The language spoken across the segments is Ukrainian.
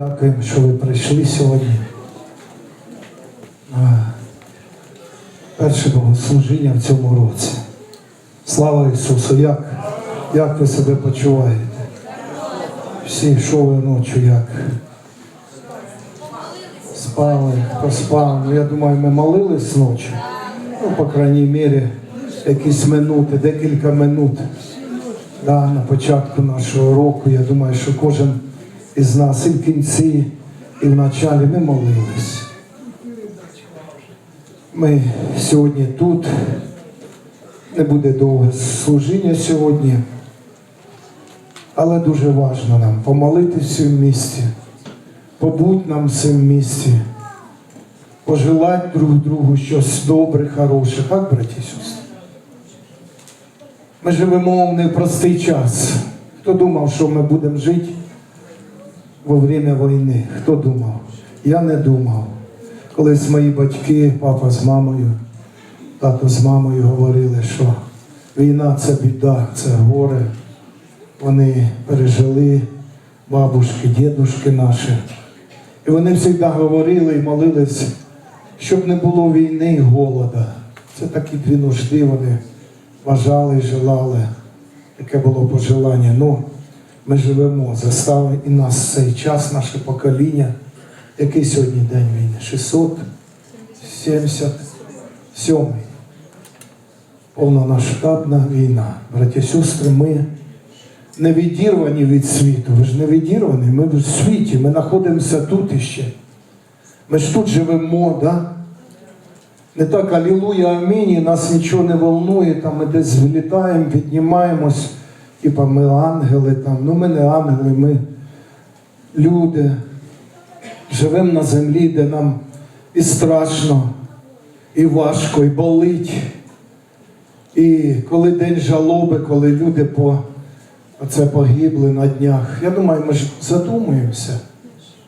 Дякуємо, що ви прийшли сьогодні. А, Перше богослужіння в цьому році. Слава Ісусу! Як, як ви себе почуваєте? Всі йшов ночі як? Спали, поспали. Ну, я думаю, ми молились ночі. Ну, по крайній мірі, якісь минути, декілька минут. Да, на початку нашого року, я думаю, що кожен із нас і в кінці, і в началі ми молились. Ми сьогодні тут. Не буде довге служіння сьогодні, але дуже важливо нам помолитися в цьому місці, побудь нам в цьому місці, пожелати друг другу щось добре, хороше, так, браті сестри? Ми живемо в непростий час. Хто думав, що ми будемо жити во время війни? Хто думав? Я не думав. Колись мої батьки, папа з мамою, тато з мамою говорили, що війна це біда, це горе. Вони пережили бабушки, дідушки наші. І вони завжди говорили і молились, щоб не було війни і голода. Це такі дві нужди вони бажали желали. Таке було пожелання. Ну, ми живемо, застали і нас цей час, наше покоління. Який сьогодні день війни? 677. Повномасштабна війна. Браті сестри, ми не відірвані від світу. Ви ж не відірвані, ми в світі, ми знаходимося тут іще. Ми ж тут живемо, да? Не так алілуя, амінь, нас нічого не волнує, там ми десь влітаємо, піднімаємось, типа ми ангели там. Ну ми не ангели, ми люди. Живемо на землі, де нам і страшно, і важко, і болить. І коли день жалоби, коли люди по оце погибли на днях, я думаю, ми ж задумуємося.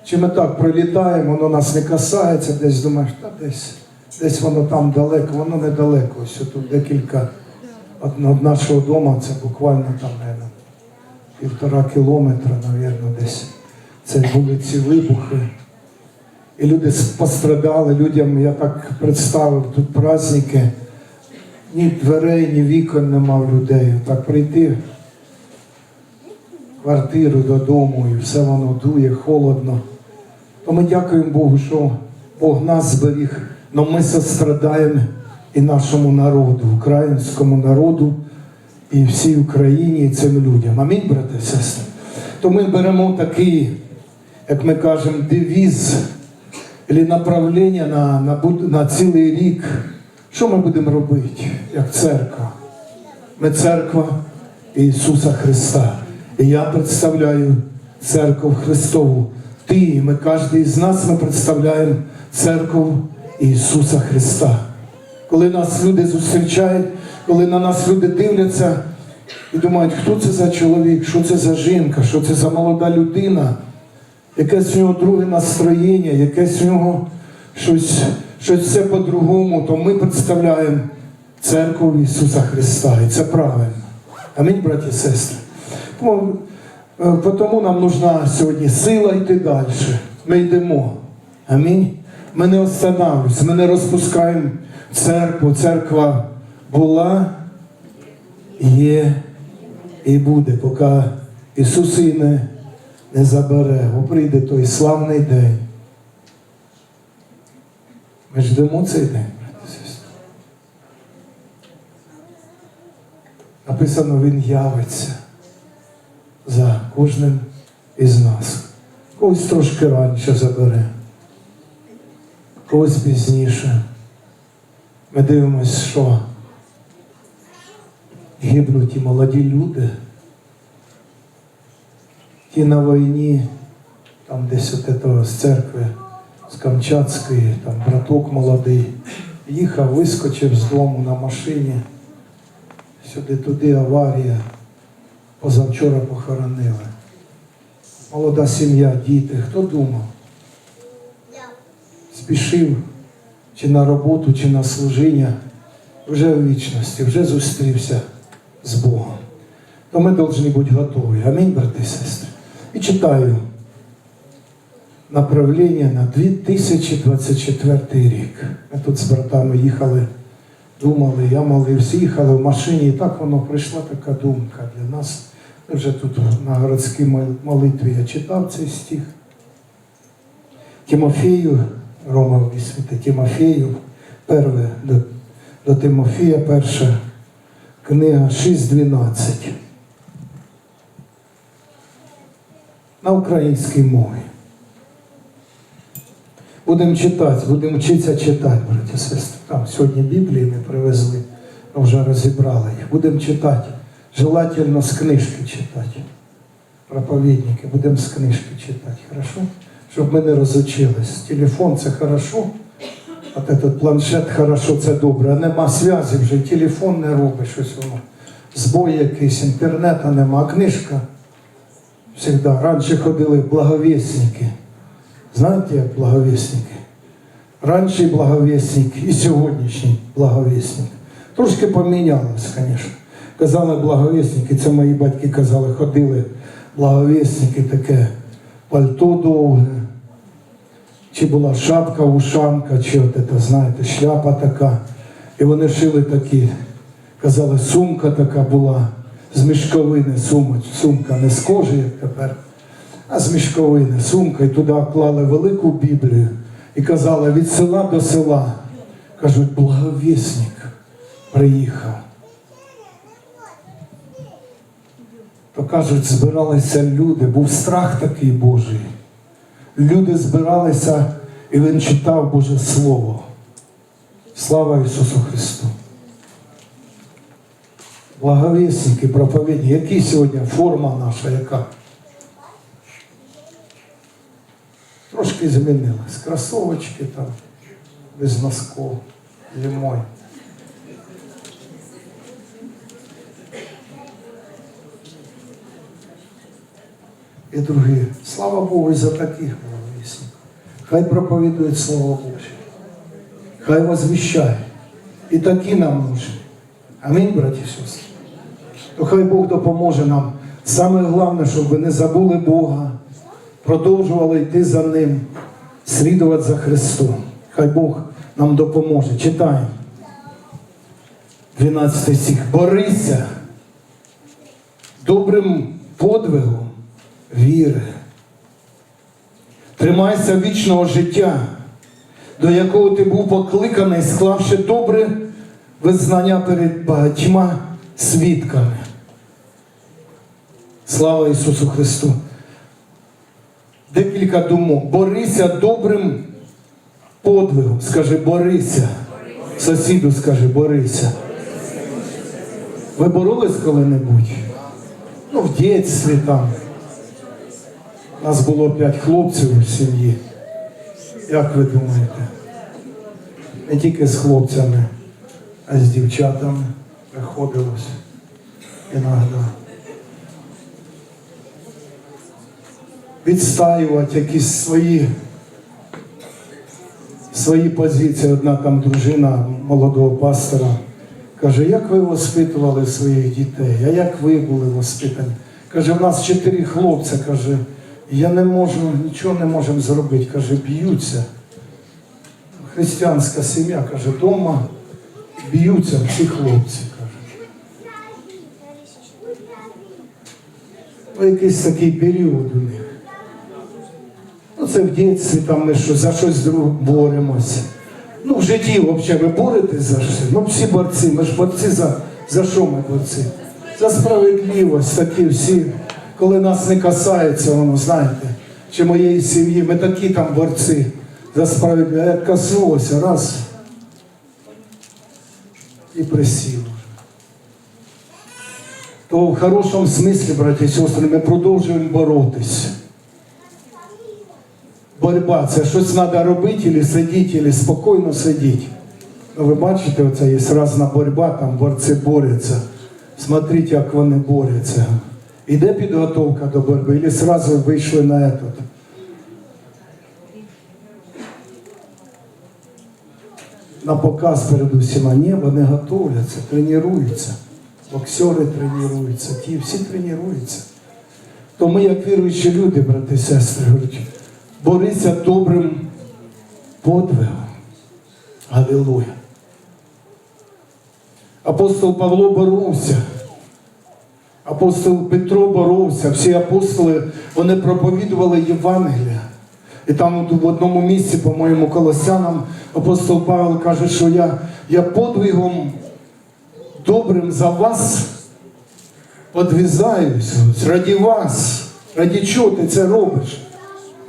Чи ми так пролітаємо, воно нас не касається, десь думаєш, та десь, десь воно там далеко, воно недалеко. Ось тут декілька від нашого дому, це буквально там, наверно, півтора кілометра, напевно, десь. Це були ці вибухи. І люди пострадали, людям, я так представив, тут праздники, ні дверей, ні вікон нема в людей. Так прийти в квартиру додому і все воно дує, холодно. То ми дякуємо Богу, що Бог нас зберіг, але ми сострадаємо і нашому народу, українському народу, і всій Україні, і цим людям. Амінь, брати і сестри. То ми беремо такий, як ми кажемо, девіз або направлення на, на, на цілий рік. Що ми будемо робити як церква? Ми церква Ісуса Христа. І я представляю церкву Христову. Ти, ми, кожен з нас ми представляємо церкву Ісуса Христа. Коли нас люди зустрічають, коли на нас люди дивляться і думають, хто це за чоловік, що це за жінка, що це за молода людина, якесь у нього друге настроєння, якесь у нього щось, щось все по-другому, то ми представляємо церкву Ісуса Христа. І це правильно. Амінь, браті і сестри. Тому, е, нам нужна сьогодні сила йти далі. Ми йдемо. Амінь. Ми не останавливаємося, ми не розпускаємо церкву. Церква була, є і буде, поки Ісус її не, не забере, бо прийде той славний день. Ми ждемо цей день. Написано, Він явиться за кожним із нас. Когось трошки раніше забере, когось пізніше. Ми дивимося, що гибнуть і молоді люди. Ті на війні, там десь от этого з церкви, з Камчатської, там браток молодий, їхав, вискочив з дому на машині. Сюди туди аварія. Позавчора похоронили. Молода сім'я, діти. Хто думав? Спішив чи на роботу, чи на служіння, вже в вічності, вже зустрівся з Богом. То ми повинні бути готові. Амінь, брати і сестри. І читаю направлення на 2024 рік. Ми тут з братами їхали, думали, я молився, їхали в машині, і так воно прийшла така думка для нас. Ми вже тут на городській молитві я читав цей стих. Тимофею, Рома висвіти, Тимофею, перве до, до Тимофія, перша книга 6.12. На українській мові. Будемо читати, будемо вчитися читати, браті і сестри. Там сьогодні Біблії ми привезли, ми вже розібрали їх. Будемо читати. Желательно з книжки читати. Проповідники, будемо з книжки читати, хорошо? Щоб ми не розучились. Телефон це хорошо, от этот планшет хорошо, це добре. А нема зв'язі вже, телефон не робить щось воно. Збой якийсь, інтернету нема, а книжка. Всегда. Раніше ходили благовісники. Знаєте, як благовісники? Раніше благовісник і сьогоднішній благовісник. Трошки помінялось, звісно. Казали благовісники, це мої батьки казали, ходили благовісники, таке пальто довге, чи була шапка ушанка, чи от це, знаєте, шляпа така. І вони шили такі, казали, сумка така була, з мішковини сумка, сумка не з кожи, як тепер, а з мішковини сумка, і туди клали велику Біблію і казали від села до села. Кажуть, благовісник приїхав. То кажуть, збиралися люди, був страх такий Божий. Люди збиралися, і він читав Боже Слово. Слава Ісусу Христу! Благовісники, проповідні, які сьогодні форма наша, яка? Трошки змінилась. Кросовочки там, без носков, зимой. І другі. Слава Богу і за таких. Хай проповідують Слово Боже. Хай возвіщає. І такі нам нужні. Амінь, браті і сестри. То хай Бог допоможе нам. Саме головне, щоб ви не забули Бога, продовжували йти за Ним, слідувати за Христом. Хай Бог нам допоможе. Читаємо. 12 стих. Борися добрим подвигом віри. Тримайся вічного життя, до якого ти був покликаний, склавши добре визнання перед багатьма свідками. Слава Ісусу Христу! Декілька думок. Борися добрим подвигом. Скажи, борися. Сусіду скажи, борися. Ви боролись коли-небудь? Ну, в дитинстві там. Нас було п'ять хлопців в сім'ї. Як ви думаєте? Не тільки з хлопцями, а з дівчатами приходилось іноді. Відстаювати якісь свої, свої позиції. Одна там дружина молодого пастора каже, як ви воспитували своїх дітей, а як ви були воспитані? Каже, в нас чотири хлопця, каже, я не можу, нічого не можемо зробити. Каже, б'ються. Християнська сім'я, каже, вдома б'ються всі хлопці. Якийсь такий період у них. Ну, це в дитинстві там ми що, за щось боремося. Ну, в житті взагалі ви боретесь за щось. Ну, всі борці, ми ж борці за, за що ми борці? За справедливість, такі всі, коли нас не касається, воно, знаєте, чи моєї сім'ї, ми такі там борці за справедливість. Як коснулося, раз і присіло. То в хорошому смислі, браті і сестри, ми продовжуємо боротися. Боротьба це щось треба робити, або сидіти, або спокійно сидіти. Ну, ви бачите, оце є різна боротьба, там борці борються. Смотрите, як вони борються. Іде підготовка до боротьби, або одразу вийшли на этот. На показ перед усіма. Ні, вони готуються, тренуються. Боксери тренуються, ті всі тренуються. То ми, як віруючі люди, брати і сестри, говорять, борися добрим подвигом. Алілуя. Апостол Павло боровся. Апостол Петро боровся, всі апостоли вони проповідували Євангелія. І там в одному місці, по-моєму, колосянам, апостол Павло каже, що я, я подвигом добрим за вас подвізаюсь, раді вас. Раді чого ти це робиш?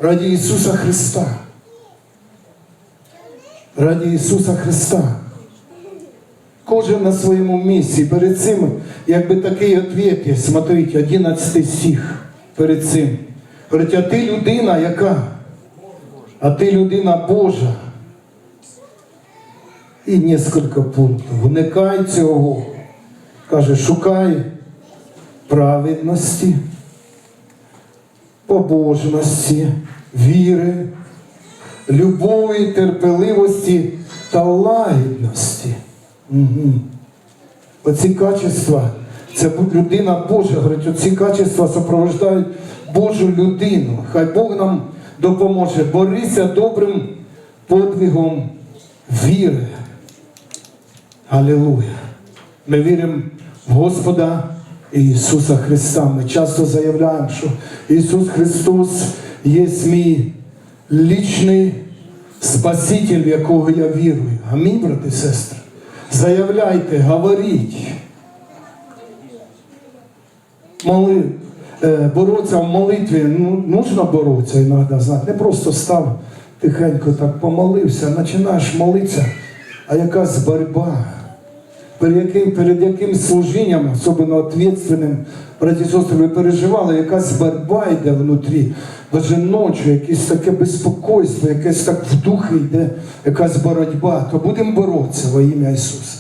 Раді Ісуса Христа. Раді Ісуса Христа. Кожен на своєму місці. Перед цим, якби такий ответ є, смотрите, 11 стих перед цим. Говорить, а ти людина, яка? А ти людина Божа. І несколько пунктів. Уникай цього. Каже, шукай праведності, побожності, віри, любові, терпеливості та лагідності. Угу. Оці качества, це людина Божа, говорить, оці качества супроводжують Божу людину. Хай Бог нам допоможе. Борися добрим подвигом віри. Алілуя. Ми віримо в Господа Ісуса Христа. Ми часто заявляємо, що Ісус Христос є мій лічний Спаситель, в якого я вірую. Амінь, брати і сестри. Заявляйте, говоріть. Моли, е, бороться в молитві, ну, нужно боротися іноді, знаєте. Не просто став тихенько так помолився, починаєш молитися, а якась боротьба. Перед яким, перед яким служінням, особливо ответственним, браті і сестри, ви переживали, якась боротьба йде внутрі, навіть ночі, якесь таке безпокойство, якесь так в духі йде, якась боротьба, то будемо боротися во ім'я Ісуса.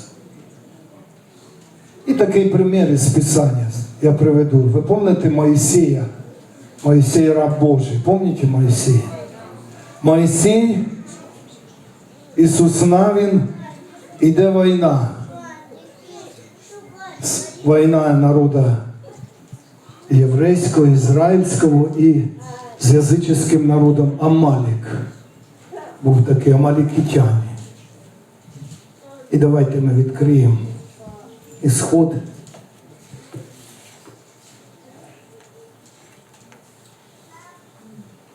І такий примір із Писання я приведу. Ви пам'ятаєте Моїсея? Моїсей раб Божий. Пам'ятаєте Моїсея? Моїсей, Ісус Навін, іде війна. Війна народу єврейського, ізраїльського і з язичським народом Амалік. Був такий Амалікітяни. І давайте ми відкриємо ісход.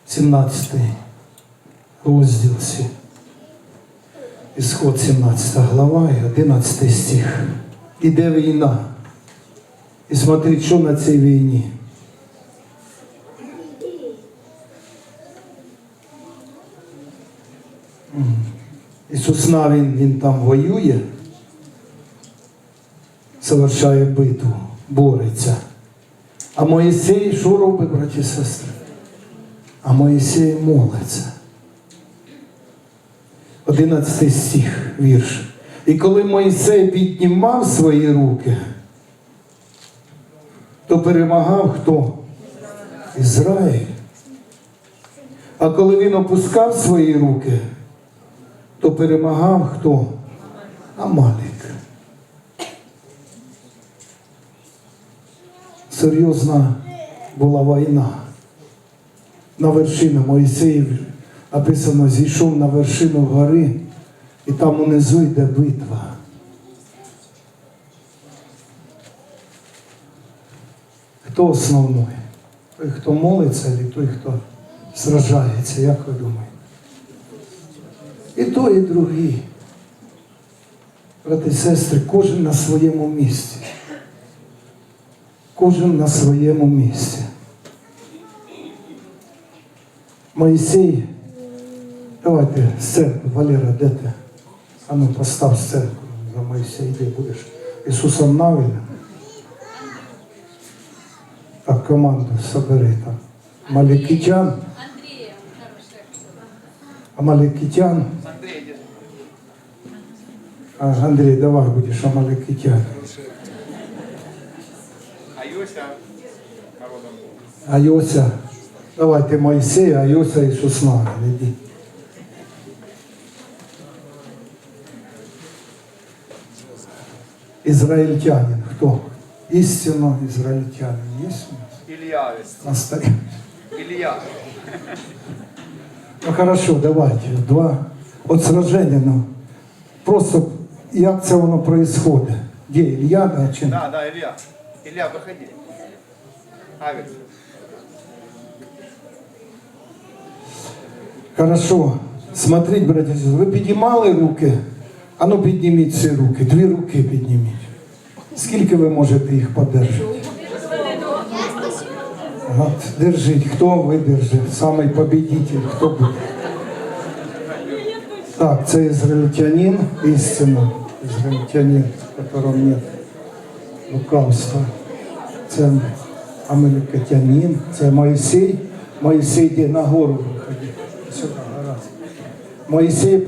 Сімнадцятий розділ. Ісход 17 глава і 11 стих. Іде війна. І смотрите, що на цій війні. Ісус Навін, він там воює, совершає битву, бореться. А Моїсей що робить, браті і сестри? А Моїсей молиться. 11 стих, вірш. І коли Моїсей піднімав свої руки, то перемагав хто? Ізраїль. А коли він опускав свої руки, то перемагав хто? Амалік. Серйозна була війна. На вершину Моїсеїв написано, зійшов на вершину гори, і там унизу йде битва. Хто основний? Той, хто молиться, чи той, хто сражається, як ви думаєте? І той, і другий. Брати і сестри, кожен на своєму місці. Кожен на своєму місці. Моїсей, давайте сценку, Валера, де ти? А ну постав сценку за Моїсей, де будеш Ісусом Навіна. Команду собери там. Амалікітян. А, давай Амалікітян. А Йося народом. А Йося, давай ти Моїсей, а Йося Ісус Навин, іди. Ізраїльтянин, хто? Істинно ізраїльтянин є у? Ілля. На столі. Ілля. Ну хорошо, давайте. Два. От сраження, ну. Просто як це воно происходит? Де Илья, да, чи? Да, да, Илья. Илья, выходи. Авик. Хорошо. Смотрите, братья, и сестры, ви піднімали руки? А ну підніміть ці руки, дві руки підніміть. Скільки ви можете їх подержати? От, держіть, хто видержить, самий победитель, хто буде. Так, це ізраїльтянин, істинно, ізраїльтянин, в котором нет лукавства. Це американин, це Моїсей. Моїсей йде на гору виходить. Сюди, гаразд. Моїсей,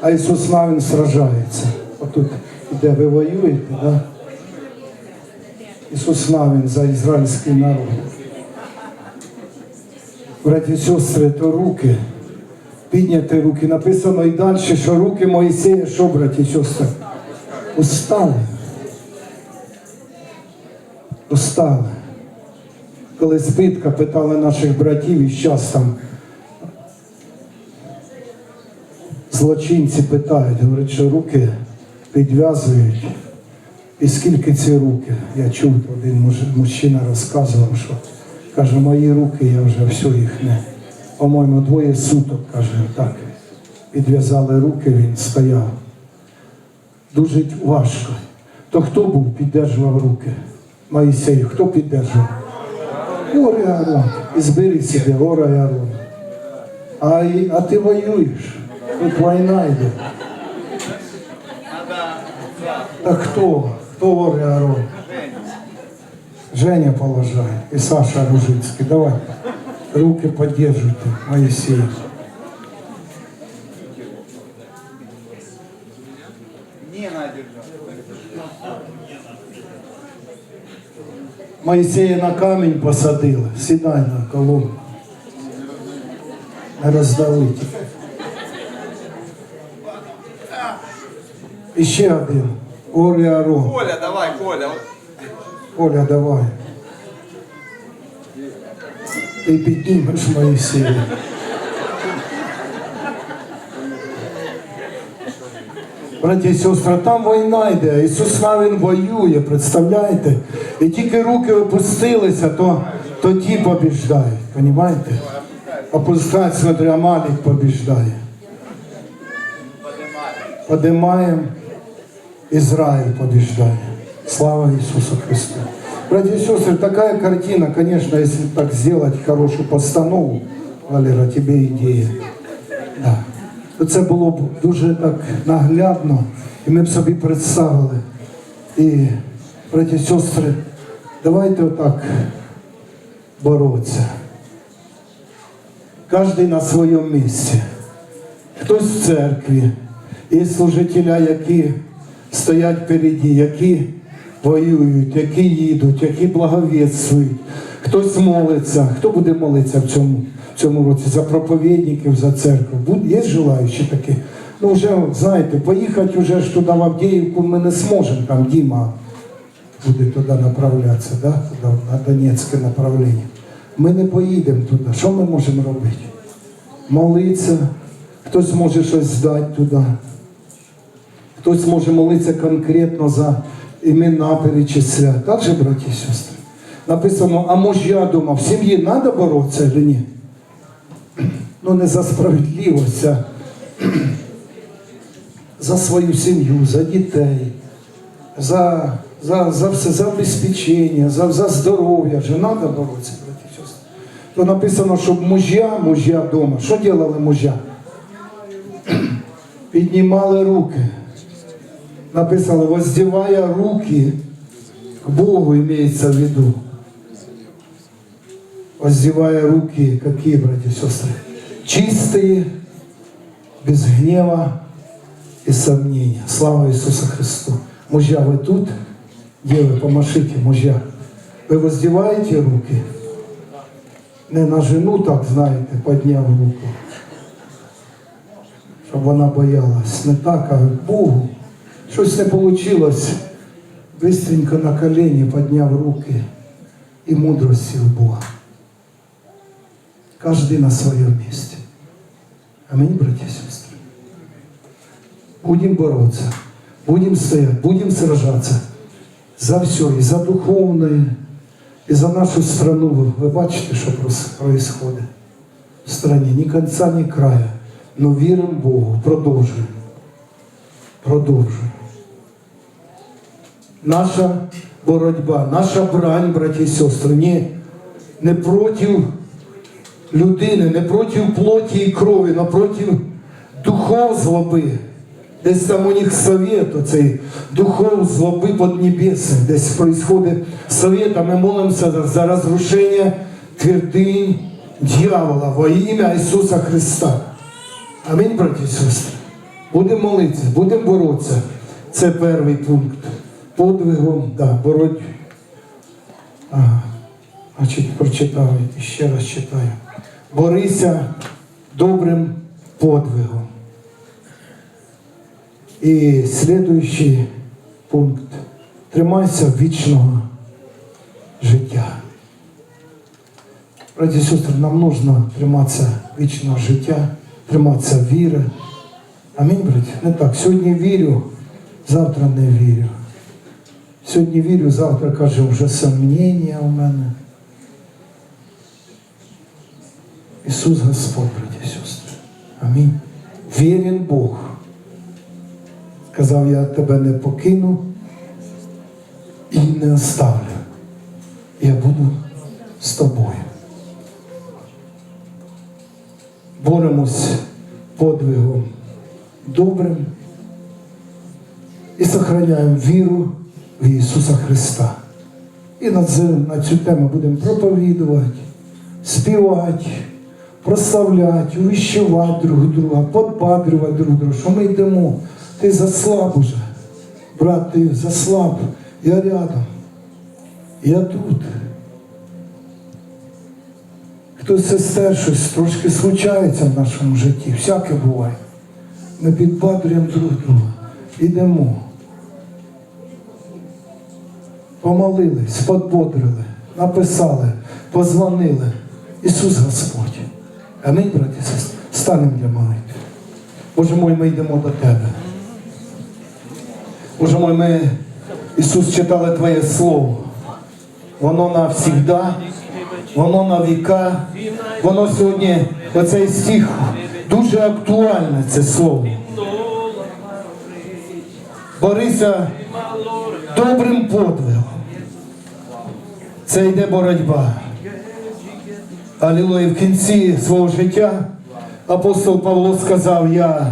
а Ісус Навин сражається. Отут іде, ви воюєте, да? Ісус Навин за ізраїльський народ. Браті і сестри, то руки, підняти руки. Написано і далі, що руки Моїсея, що, браті і сестри? Устали. Устали. Коли спитка питали наших братів, і зараз там злочинці питають, говорять, що руки підв'язують. І скільки ці руки? Я чув, один мужчина розказував, що каже, мої руки, я вже все їх не. По-моєму, двоє суток, каже, так. Підв'язали руки, він стояв. Дуже важко. То хто був, піддержував руки? Моїсей, хто піддержував? Гори Аарон. І збери себе, гора і Аарон. А, а ти воюєш. Тут війна йде. Так хто? Хто гори Аарон? Женя положай и Саша Ружицкий. Давай. Руки поддерживайте, Моисей. Не надо держать. Моїсея на камінь посадили. Сідай на колонку. Не роздавити. І ще один. Орі Арон. Коля, давай, Коля. Оля, давай. Ти піднімеш Моїсея. Браті і сестри, там війна йде, Ісус Навин воює, представляєте? І тільки руки опустилися, то, то ті побіждають, розумієте? Опускать, смотри, Амалік побіждає. Подимаємо, Израиль побеждает. Слава Иисусу Христу. Братья и сестры, такая картина, конечно, если так сделать хорошую постанову, Валера, тебе ідея. Да. Це було б дуже так наглядно, і ми б собі представили. І, браті і сестри, давайте отак боротися. Кожен на своєму місці. Хтось в церкві, є служителя, які стоять впереді, які воюють, які їдуть, які благовістують. Хтось молиться, хто буде молитися в цьому, в цьому році за проповідників, за церкву. Є желаючі такі? Ну вже, знаєте, поїхати вже ж туди в Авдіївку ми не зможемо, там Діма буде туди направлятися, да? туди, на Донецьке направлення. Ми не поїдемо туди. Що ми можемо робити? Молитися, хтось може щось здати туди. Хтось може молитися конкретно за імена перечисляти. Так же, браті і сестри? Написано, а мужья дома, в сім'ї треба боротися чи ні? Ну не за справедливість, а за свою сім'ю, за дітей, за, за, за все, за обезпечення, за, за здоров'я. Же треба боротися, браті і сестри. То написано, щоб мужья, мужья дома. Що робили мужья? Піднімали руки. Написано, воздевая руки к Богу, имеется в виду. Воздевая руки, какие, братья и сестры? Чистые, без гнева и сомнения. Слава Иисусу Христу. Мужья, вы тут? Девы, помашите, мужья. Ви воздіваєте руки? Не на жену, так знаєте, підняв руку. Щоб вона боялась. Не так, а Богу. Щось не вийшло. Бистренько на колені підняв руки і мудрості у Бога. Кожен на своєму місці. Аминь, братья и сестры. Будем бороться, будем стоять, будем сражаться за все, и за духовное, и за нашу страну. Ви, ви бачите, що происходит в стране? Ні конца, ні края. Но віримо Богу, продовжуємо. Продовжуємо. Наша боротьба, наша брань, браті і сестри, не, не проти людини, не проти плоті і крові, але проти духов злоби. Десь там у них совет, оцей духов злоби поднебесных. Десь происходит совет, а ми молимося за розрушення твердинь дьявола во ім'я Ісуса Христа. Амінь, браті і сестри. Будемо молитися, будемо боротися. Це перший пункт. Подвигом, да, бороть. Ага. Значить, прочитав і ще раз читаю. Борися добрим подвигом. І слідуючий пункт. Тримайся вічного життя. Браті і сестри, нам нужно триматися вічного життя, триматися віри. Амінь, браті? Не так. Сьогодні вірю, завтра не вірю. Сьогодні вірю, завтра каже, вже сомнення у мене. Ісус Господь, браті і сестри. Амінь. Вірен Бог. Сказав, я тебе не покину і не оставлю. Я буду з тобою. Боремось подвигом добрим і сохраняємо віру Ісуса Христа. І на цю, тему будемо проповідувати, співати, прославляти, увіщувати друг друга, подбадрювати друг друга, що ми йдемо. Ти заслаб уже. Брат, ти заслаб. Я рядом. Я тут. Хтось сестер щось трошки случається в нашому житті. Всяке буває. Ми підбадрюємо друг друга. Ідемо. Помолились, подбодрили, написали, позвонили. Ісус Господь. Амінь, браті сестри. Станемо для молитви. Боже мой, ми йдемо до Тебе. Боже мой, ми, Ісус, читали Твоє Слово. Воно навсігда, воно на віка, воно сьогодні, оцей стих, дуже актуальне це слово. Борися добрим подвигом. Це йде боротьба. Алілуя, в кінці свого життя апостол Павло сказав, я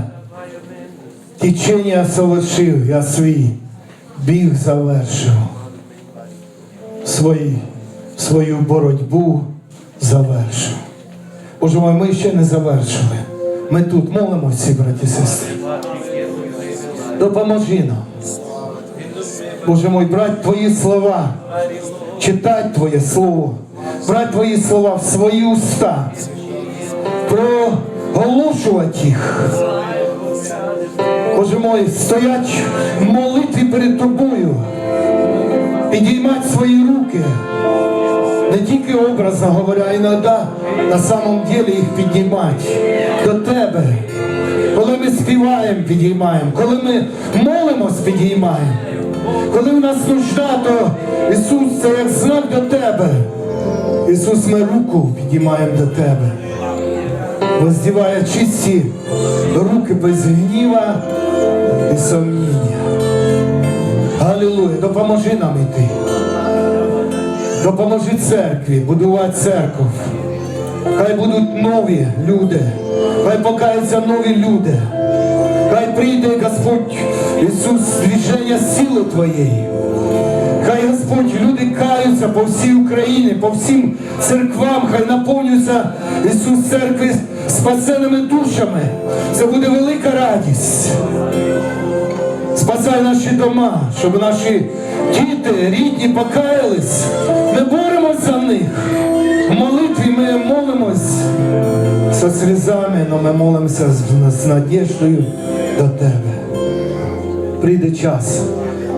течення совершив, я свій біг завершив. Свої, свою боротьбу завершив. Боже мой, ми ще не завершили. Ми тут молимося, браті і сестри. Допоможи нам. Боже мой, брать Твої слова, читать Твоє Слово, брать Твої слова в свої уста, проголошувати їх. Боже мой, стоять в молитві перед Тобою, підіймати свої руки, не тільки образно говоря, а іноді на самом деле їх піднімати до Тебе. Коли ми співаємо, підіймаємо, коли ми молимось, підіймаємо. Коли в нас нужда, то Ісус це як знак до Тебе. Ісус, ми руку підіймаємо до Тебе. Воздіває чисті руки без гніва і сомніння. Алілуя, допоможи нам йти. Допоможи церкві, будувати церкву. Хай будуть нові люди, хай покаються нові люди. Хай прийде Господь Ісус движення сили Твоєї. Хай Господь люди каються по всій Україні, по всім церквам, хай наповнюються Ісус церкви спасеними душами. Це буде велика радість. Спасай наші дома, щоб наші діти, рідні покаялись. Ми боремось за них. В молитві ми молимось зі слізами, але ми молимося з надіждою до Тебе. Прийде час,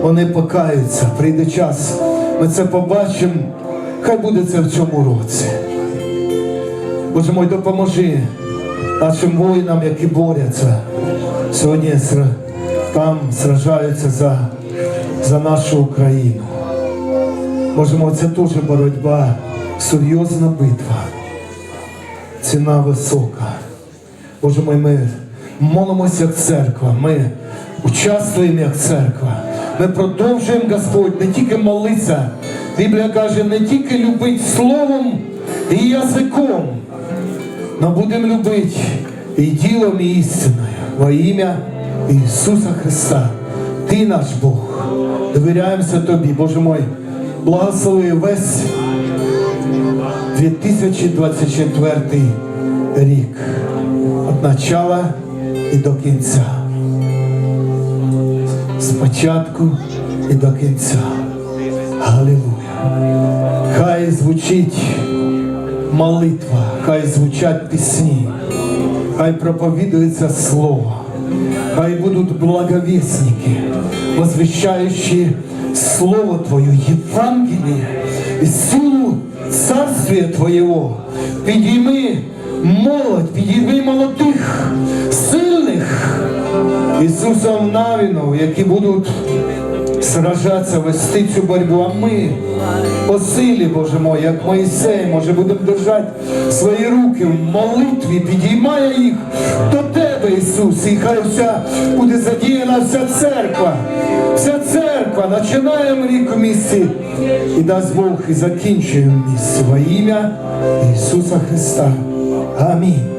вони покаються, прийде час. Ми це побачимо. Хай буде це в цьому році. Боже мой, допоможи нашим воїнам, які борються. Сьогодні там сражаються за, за нашу Україну. Можемо, це теж боротьба, серйозна битва. Ціна висока. Боже мой, ми молимося церква, ми участвуємо як церква. Ми продовжуємо, Господь, не тільки молитися. Біблія каже, не тільки любити словом і язиком, але будемо любити і ділом, і істиною во ім'я Ісуса Христа. Ти наш Бог. Довіряємося Тобі, Боже мой, благослови весь 2024 рік. Від начала і до кінця. Спочатку і до кінця. Галилуя. Хай звучить молитва, хай звучать пісні, хай проповідується слово, хай будуть благовісники, возвещаючи Слово Твое, Євангеліє і силу Царствия Твоєго. Підійми молодь, підійми молодих, сильних Ісусом Навіну, які будуть сражатися, вести цю боротьбу, а ми по силі, Боже мой, як Моїсей, може будемо держати свої руки в молитві, підіймає їх до Тебе, Ісус, і хай вся буде задіяна вся церква, вся церква, починаємо рік у місці і дасть Бог і закінчуємо в місці во ім'я Ісуса Христа. Амінь.